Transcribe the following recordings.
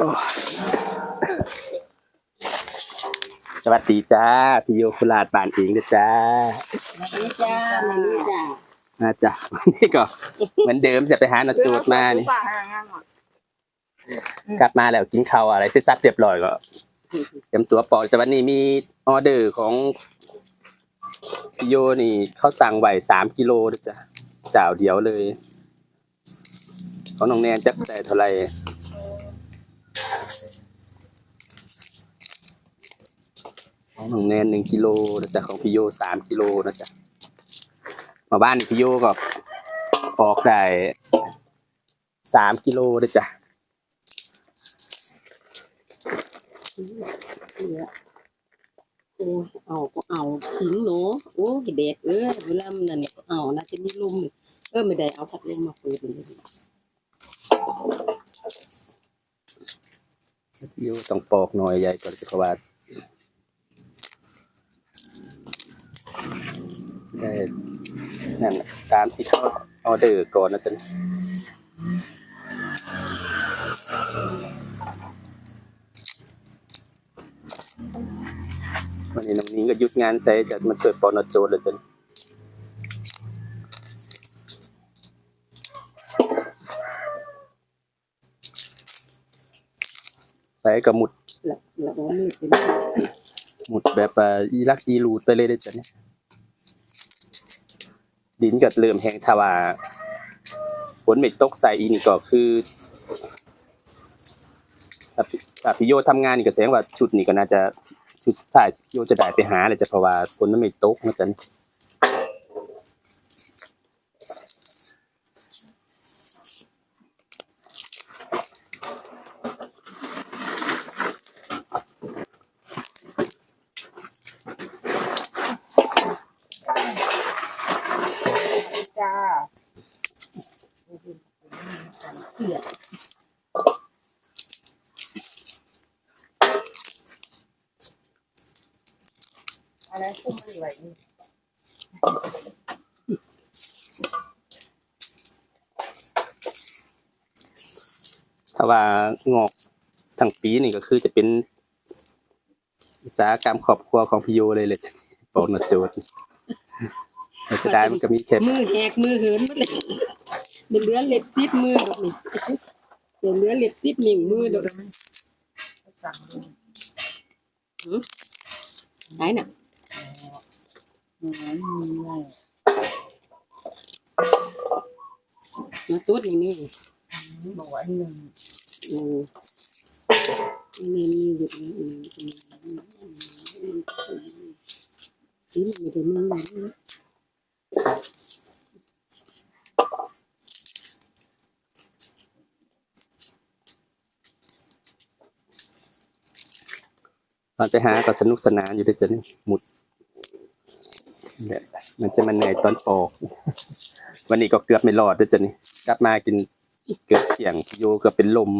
โอ้สวัสดีจ้าพี่โยคุลาดบ้านเองนะจ้านี่จ้าในนี่จ้ามาจ้ะนี่ก็เหมือนเดิมจะไปหาหนาจูดมานี่กลับมาแล้วกินข้าวอะไรเสร็จสับเรียบร้อยก็เตรียมตัวปอกแต่วันนี้มีออเดอร์ของพี่โยนี่เขาสั่งไว้สามกิโลนะจ้ะเจ้าเดียวเลย ของน้องแนนจะได้เท่าไหร่ ของน้องแนนหนึ่งกิโลนะจ๊ะของพี่โยสามกิโลนะจ๊ะมาบ้านนี่พี่โยก็ออกได้สามกิโลนะจ๊ะโอ้เอาก็เอาทิ้งเนาะโอ้ยเด็ดเอ้ยเวลามันนั่นก็เอานะจะมีลมเออไม่ได้เอาพัดลมมาเปิดเลยพี่โยต้องปอกหน่อยใหญ่ก่อนเพราะว่า ได้นั่นน่ะตามที่เขาออเดอร์ก่อนนะจ๊ะวันนี้น้องนิ้งก็หยุดงานใส่จะมาช่วยปอนอโจทย์เลยจ้ะไปกับหมุดแล้วแล้วก็มืดไปหมุดแบบอ่าอีลักอีรูดไปเลยได้อจ้ะเนี่ย ดินก็เริ่มแห้งถาว่าฝนไม่ตกใส่อีนี่ก็คือถ้าพี่โยทำงานนี่ก็แสดงว่าชุดนี่ก็น่าจะชุดถ่ายพิโยจะได้ไปหาเลยจะเพราะว่าฝนมันไม่ตกนะจ๊ะ จ้า เกลียด อะไรคุ้มไม่ไหวนี่ ถ้าว่างอกทั้งปีนี่ก็คือจะเป็นอุตสาหกรรมครอบครัวของพี่โยเลยเลยจ้ะบอกนโจทย์แต่จะได้มันก็มีแค่มือแหกมือเหินหมดเลยเป็นเลือเล็บติดมือแบบนี้เป็นเลือเล็บติดหนิ่งมือดี๋ยวสั่งดูไหนน่ะมาตุ๊ดนี่นี่บอกว่าหนึ่ง นี่นี่หยุดนี่นี่ไม่ได้มือนะตอนไปหาก็สนุกสนานอยู่ด้วยจะนี่หมุดแบบมันจะมาเหนื่อยตอนปอก วันนี้ก็เกือบไม่รอดด้วยจ้ะนี่กลับมากิน เกือบเที่ยงพี่โยเกือบเป็นลม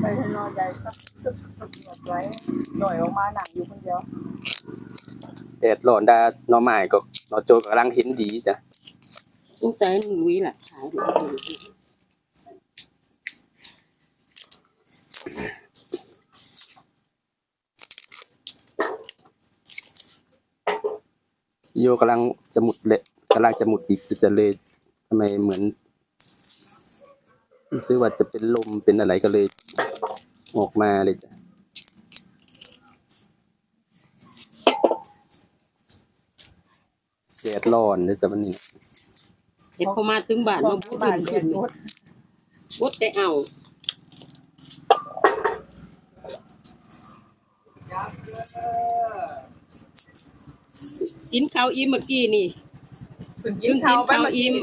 ไปให้นอนใจสักตึกตึกหมดไว้หน่อยออกมาหนังอยู่คนเดียวแดดร้อนดาหน้อไม้ก็หนอโจกำลังเห็นดีจ้ะต้องใจหนุ่ยล่ะขายดูพี่โยกำลังจะหมุดเละกำลังจะหมุดอีกจะเลยทำไมเหมือนรู้สึกว่าจะเป็นลมเป็นอะไรก็เลย ออกมาเลยจ้ะแดดร้อนเลยจ้ะวันนี้เห็ดพอมาถึงบ้านบอมากพูดบ้านขึ้เรียนนรถพูดได้เอากินข้าวอิ่มเมื่อกี้นี่ ถึงกินข้าวไปมาอิ่ม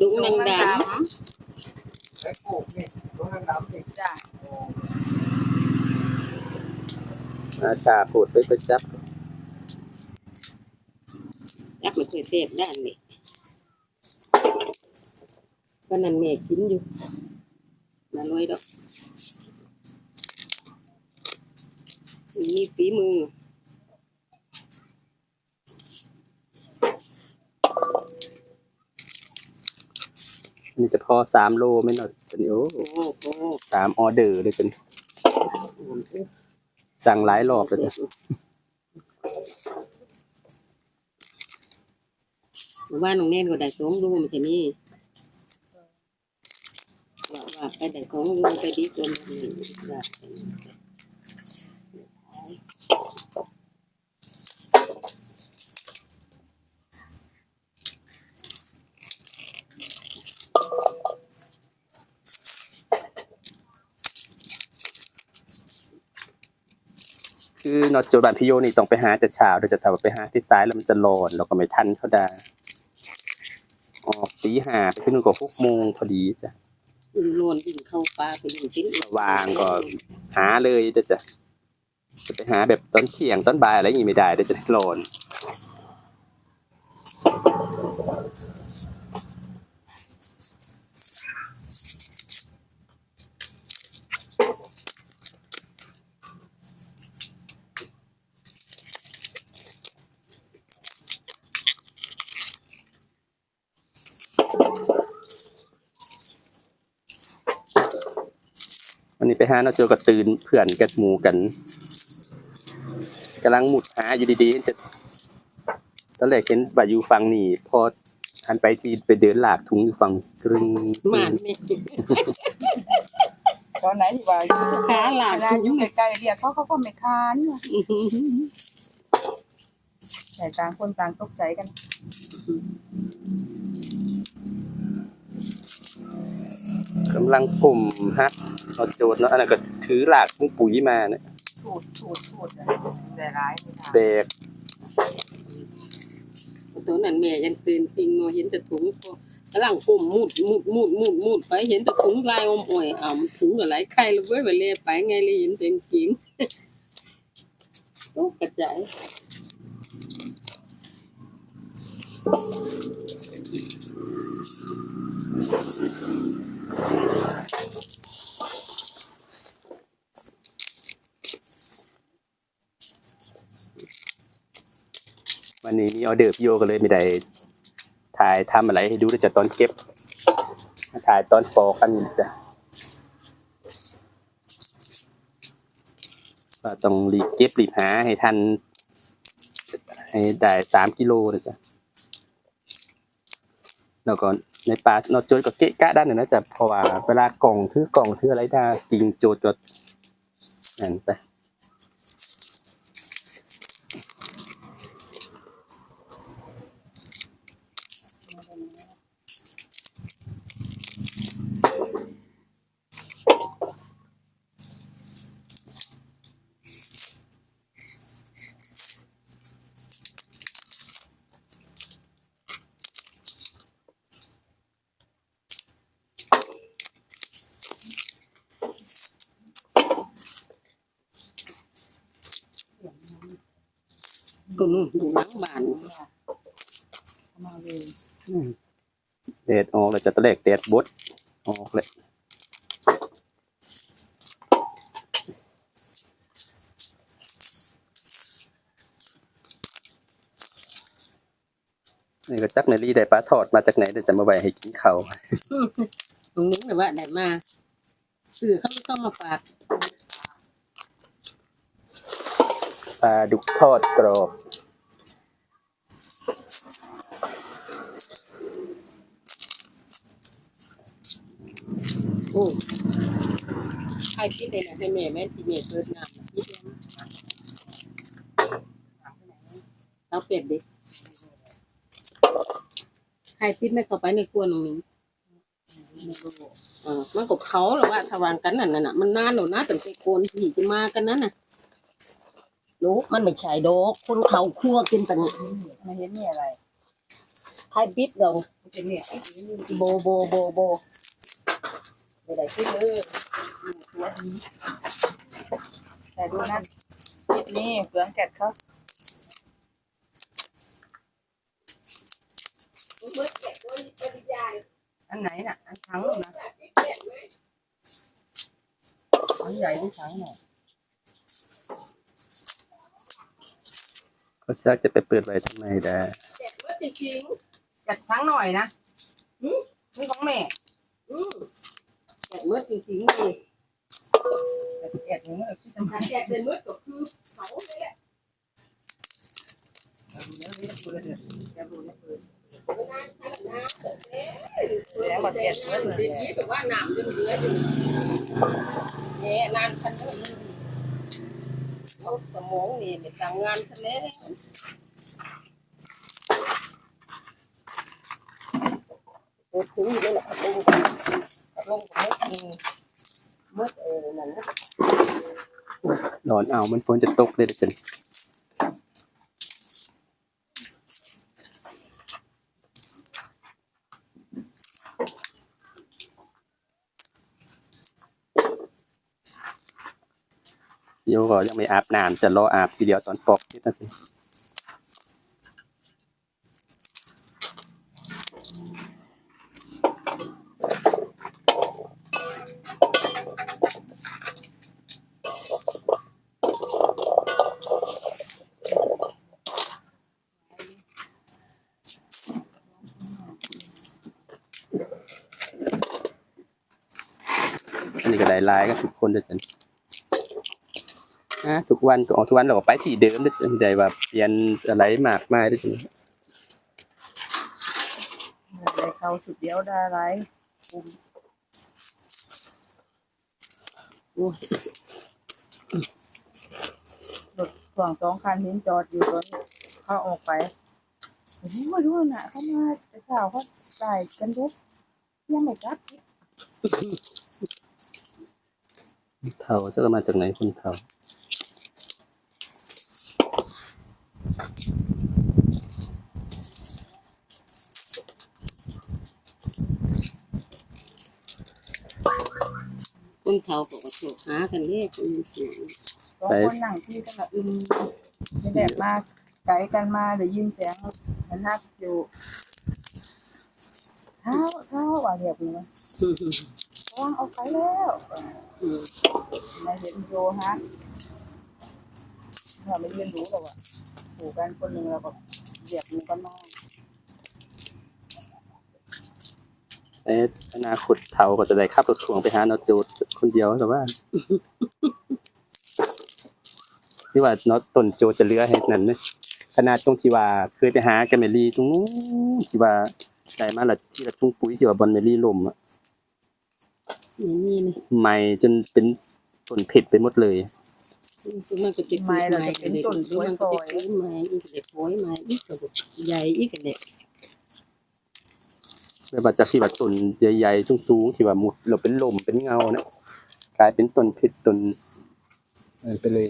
ดุงนางด จ้า อาชาพูดไปประจับ ำยักมันเคยเสพด้านนี่วันนั้นแม่กินอยู่น่าลอยดอกมีฝีมือ นี่จะพอสามโลไม่หน่อยสันโอ้โอ้โหสามออเดอร์เลยจันสั่งหลายรอบแล้วจ้ะว่านน้องเน่นก็ได้สองรูมันจะนี้ว่าว่าไปได้ของรูไปดีจนนี่ คือนอตโจบานพิโยนี่ต้องไปหาแต่เช้าเดี๋ยวจะทำไปหาที่ซ้ายแล้วมันจะร้อนเราก็ไม่ทันเขาได้ออกตีห้าไปขึ้นก็หกโมงพอดีจ้ะอุ่นรวนวิ่งเข้าป่าไปอยู่ชิ้นวางก็หาเลยเดี๋ยวจะจะไปหาแบบตอนเที่ยงตอนบ่ายอะไรอย่างงี้ไม่ได้เดี๋ยวจะร้อน หาเนาะเจอก็ตื่นเพื่อนกันหมู่กันกำลังหมุดหาอยู่ดีๆจะตอนแรกเห็นว่าอยู่ฝั่งนี่พอหันไปทีไปเดินหลากถุงอยู่ฝั่งตรึงมานเนี่ยตอนไหนที่ว่าอยู่ขาหลากเวอยู่ใกล้ๆเรียกเขาเขาก็ไม่ค้านแต่ต่างคนต่างตกใจกันกำลังกลุ่มฮะ เอาโจทย์เนาะอันนั้นก็ถือหลากถุงปุ๋ยมาเนี่ยสูดสูดสูดอะแต่ร้ายไม่ทแบกตัวนั้นแม่ยังตื่นปิงเนาะเห็นแต่ถุงพอกำลังกลุ่มมุดมุดมุดมุดมุดไปเห็นแต่ถุงลายอมอ่อยอ้าวมันถุงอะไรใครเลยเว้ยไปเลยไปไงเลยเห็นเป็นจริงโอ้กระจาย วันนี้มีออเดอร์พี่โยก็เลยไม่ได้ถ่ายทำอะไรให้ดูแต่จะตอนเก็บถ่ายตอนปอกันนี่จ้ะก็ต้องรีบเก็บรีบหาให้ทัน ให้ได้สามกิโลนะจ๊ะแล้วก็ในป่านอกโจทย์ก็เกะกะด้านหนึ่งนะจ๊ะเพราะว่าเวลากล่องถือกล่องถืออะไรได้จริงโจทย์ก็นั่นไป ก็นู่นดูหลังบ้านำมาเลย เดดออกเลยจะตะเล็กเดดบดออกเลยนี่ก็จักเนลี่ได้ปลาทอดมาจากไหนเดี๋ยวจะมาไว้ให้กินเขาวตรงนี้เลยว่าได้มาสื่อเขาไม่ต้องมาฝากปลาดุกทอดกรอบ โอ้ใครคิดเลยนะให้แม่แม่ที่แม่เกิดน้ำคิดเลยเราเปลี่ยนดิใครคิดไม่เข้าไปในครัวตรงนี้เออมันก็เขาหรอว่าทวางกันนั่นน่ะ มันนานหนูนะตั้งแต่โกนผีจะมากันนั่นน่ะลูกมันไม่ใช่ดอกคนเขาคั่วกินแต่นี่ไม่เห็นมีอะไรใครปิดเรามันจะเนี่ยโบโบโบโบ ไม่ได้คิดเลยตัวดีแต่ดูนั่นนี่เฟืองแกดเขาอันไหนน่ะ อันทั้งนะอันใหญ่ที่ทั้งหน่อยก็จักจะไปเปิดไว้ทำไมได้จริงแกดทั้งหน่อยนะนี่ของแม่ อืม แกะเมื่อจริงๆเลยแอบอย่างนี้ที่ทำถ้าแกะเป็นเมื่อก็คือเขาเลยแหละแอบดูเนี่ยคือไม่านขนาดนั้นเอ๊ะแล้วมันแกะเมื่อเดี๋ยวนี้แต่ว่าน้ำยังเหลืออยู่แย่นานขนาดนี้เอาสมองนี่ไปทำงานทะเลเปิดถุงอยู่ด้วยแหละพัดล มพัดลมกับมดมีมดเออนั่นนะนอนเอามันฝนจะตกเลยเด้อจันโยก็ยังไม่อาบน้ำจะรออาบทีเดียวตอนปอกสินะสิ นนี้ก็ได้ลายก็ทุกคนด้อจันอะทุกวันก็ออกทุกวันเราก็ไปที่เดิมด้อจันได้ว่าเปลี่ยนอะไรมากมายด้อจันได้เขาสุดเดียวได้ไรรถสองสองคันเห็นจอดอยู่ตอนเขาออกไปโอ้โหมาดูน่ะเขามาเช้าเขาจ่กันเด็กยังไม่กลับ เท่าจะมาจากไหนคนเท่าคนเขาบอกว่าโชคหากันเรียกคนสวยสองคนนั่งที่กันละอึมไม่แดดมากไกลกันมาเดี๋ยวยินเสียงมันนักอยู่เท้าเท้าว่าเรียบเลยอืม ว่างเอาไปแล้วอืมในเห็นโยฮะเราไม่เรียนรู้หรอกอะผูกกันคนหนึ่งเราก็เหยียบมือกันมาในอนาคตเท่าก็จะได้ขับรถขวงไปหาเนาะโจดคนเดียวแต่ว่าที่ว่าเนาะต้นโจจะเหลือให้นั่นเนี่ยขนาดตรงที่ว่าเคยไปหาแกมเมลี่ตรงนู้นที่ว่าได้มาละที่ละทุ่งปุ๋ยที่ว่าบอนเมลี่ลมอะ อย่างนี้นะใหม่จนเป็นต้นเผ็ดไปหมดเลยคือมันก็จะไม้เราจะเป็นต้นสวยมันก็จะเป็นไม้อีกเด็กโอยไม้อีกก็ใหญ่อีกเด็กแบบว่าจากที่ว่าต้นใหญ่ๆสูงๆที่ว่ามุดเราเป็นลมเป็นเงานะกลายเป็นต้นเผ็ดต้นเออไปเลย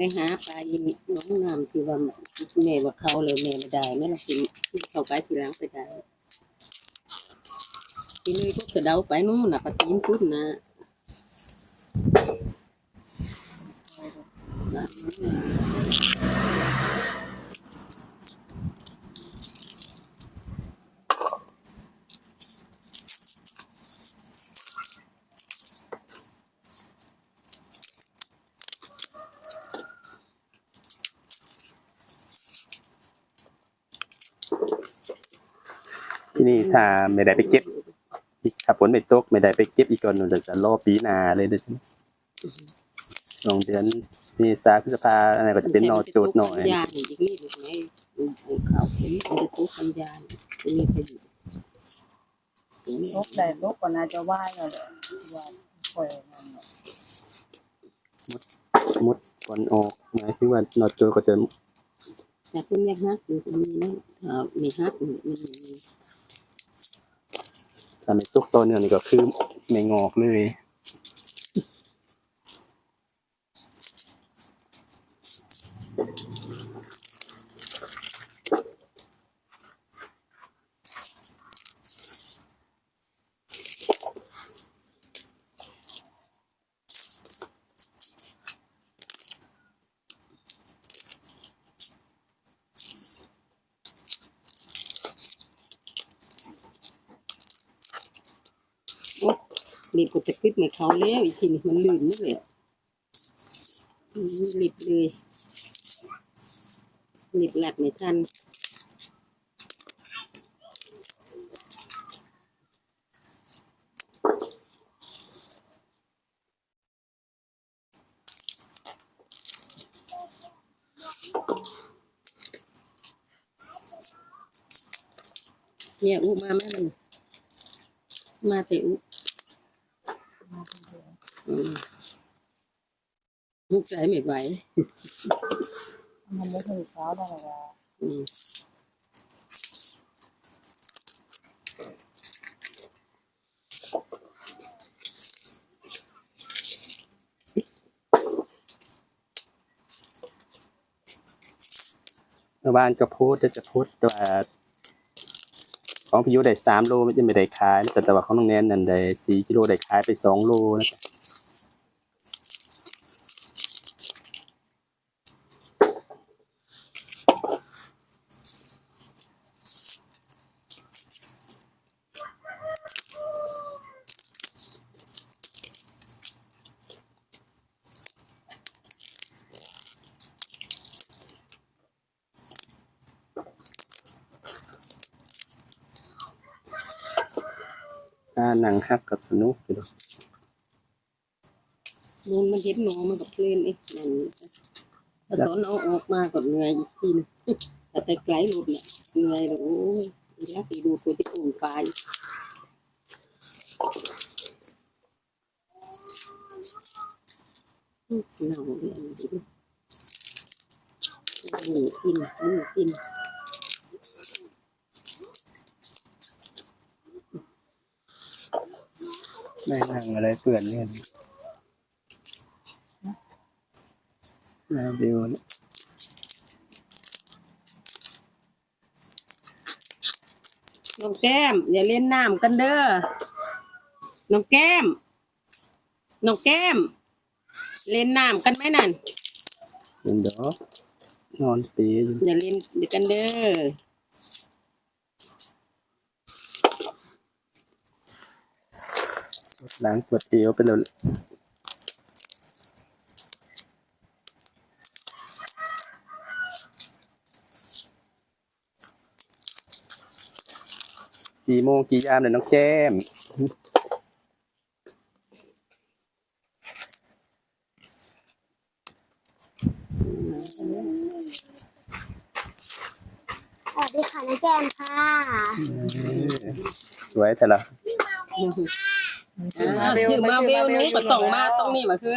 ไปหาปลายินน้องน้ำที่ว่าแม่ว่าเขาเลยแม่ไม่ได้แม่เรากินเขาไปทีหลังไปได้ทีนี้ก็กระเดาไปนู่นน่ะปะตีนพุดนะ ถ้าไม่ได้ไปเก็บอีกถ้าฝนไม่ตกไม่ได้ไปเก็บอีกก่อนหนูจะรอปีหน้าเลยเด้อสิช่วงเดือนเมีษาพฤษภาอะไรก็จะเป็นนอโจดหน่อยยาอีกนี่ถูกไหมเขาเห็นมันจะทุกขันยาจะมีประโยชน์ลบได้ลบก็น่าจะไหว้แล้วแหละว่าปล่อยนั่นน่ะมดก่อนออกหมายถึงว่านอโจดก็จะแต่คุณยังฮักอยู่ตรงนี้นะถ้ามีฮักมันมี แต่ในตุกตัวเนี่ยนี่ก็คือไม่งอกเลย รีบกดตะกึดไม่เขาแล้วอีกทีนี้มันลื่นนี่เลยอืมรีบเลยรีบหลัดไม่ทันเนี่ยอุมาไหมมันมาแต่อุ ลูกใจไม่ไหวมันไม่เคยเช้าได้หรอกว่าอืมเมื่อวานก็โพสต์จะโพสต์ว่าของพี่ยุได้สามโลไม่จะไม่ได้ขายนะจ๊ะแต่ว่าของน้องแนนนั่นได้สี่กิโลได้ขายไปสองโลนะ จ๊ะถ้าหนังฮักกับสนุกอยู่ดอกนูนมันเห็นหนูมันกับเพลนเอ๊ะนั่นแต่ตอนเอาออกมาก็เหนื่อยอีกทีนึงแต่ไกลหลุดเนี่ยเหนื่อยเลยโอ้ยแล้วไปดูตัวที่ปุ่นไปลายอืมเน่าเลยอันนี้นี่กินนี่กิน แม่นั่งอะไรเปื่อนเนี่ยนาบิวเนี่ยน้องแก้ม อย่าเล่นน้ำกันเด้อ น้องแก้ม น้องแก้ม เล่นน้ำกันไหมนั่นเป็นดอกนอนตีอยู่อย่าเล่นเดี๋ยวกันเด้อ หลังปวดเอวไปแล้วกี่โมงกี่ยามเลยน้องแก้มสวัสดีค่ะน้าแจมค่ะ สวยแต่ละ อ่าชื่อมาเบลหนูก็ต้องมาตรงนี้มาคือ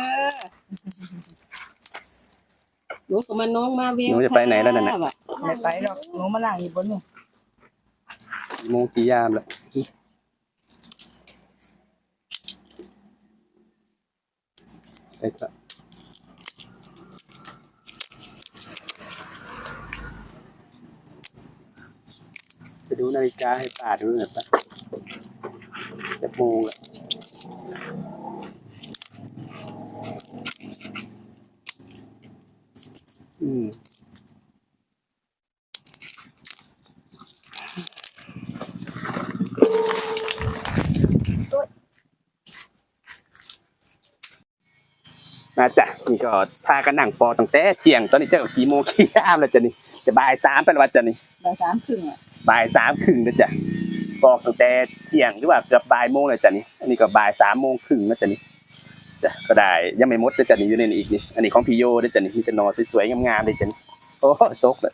หนูก็มาน้องมาเบลหนูจะไปไหนแล้วนั่นน่ะค่ะไม่ไปหรอกหนูมานั่งอยู่บนนี่กี่โมงกี่ยามแล้วไปจ้ะไปดูนาฬิกาให้ป้าดูหน่อยป้าจะโมงแล้วอืม มาจ้ะ นี่ก็พากันนั่งปอตั้งแต่เที่ยงตอนนี้เจ้ากี่โมงกี่ยามแล้วจ้ะนี่จะบ่ายสามเป็นวันจ้ะนี่บ่ายสามครึ่งอะบ่ายสามครึ่งนะจ้ะปอกตั้งแต่เที่ยงหรือว่าเกือบบ่ายโมงเลยจ้ะนี่อันนี้ก็บ่ายสามโมงครึ่งนะจ้ะนี่จ้ะก็ได้ยังไม่หมดนะจ้ะนี่อยู่ในนี้อีกนี่อันนี้ของพี่โยนะจ้ะนี่มีแต่หนอสวยๆงามๆเลยจ้ะนี่โอ้ตกเลย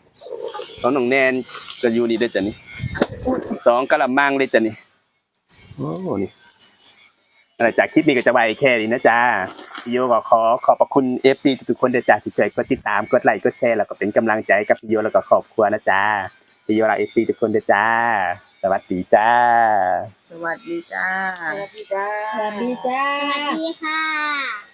ของน้องแนนก็อยู่นี่ด้วยจ้ะนี่สองกะละมังเลยจ้ะนี่โอ้นี่หลังจากคลิปนี้ก็จะไว้แค่นี้นะจ๊ะ พี่โยก็ขอขอบพระคุณ FC ทุกๆคนด้วยจ้ะที่ช่วยกดติดตามกดไลค์กดแชร์แล้วก็เป็นกำลังใจให้กับพี่โยแล้วก็ครอบครัวนะจ๊ะพี่โยรัก FC ทุกคนด้วยจ้า สวัสดีจ้า สวัสดีจ้า สวัสดีจ้า สวัสดีค่ะ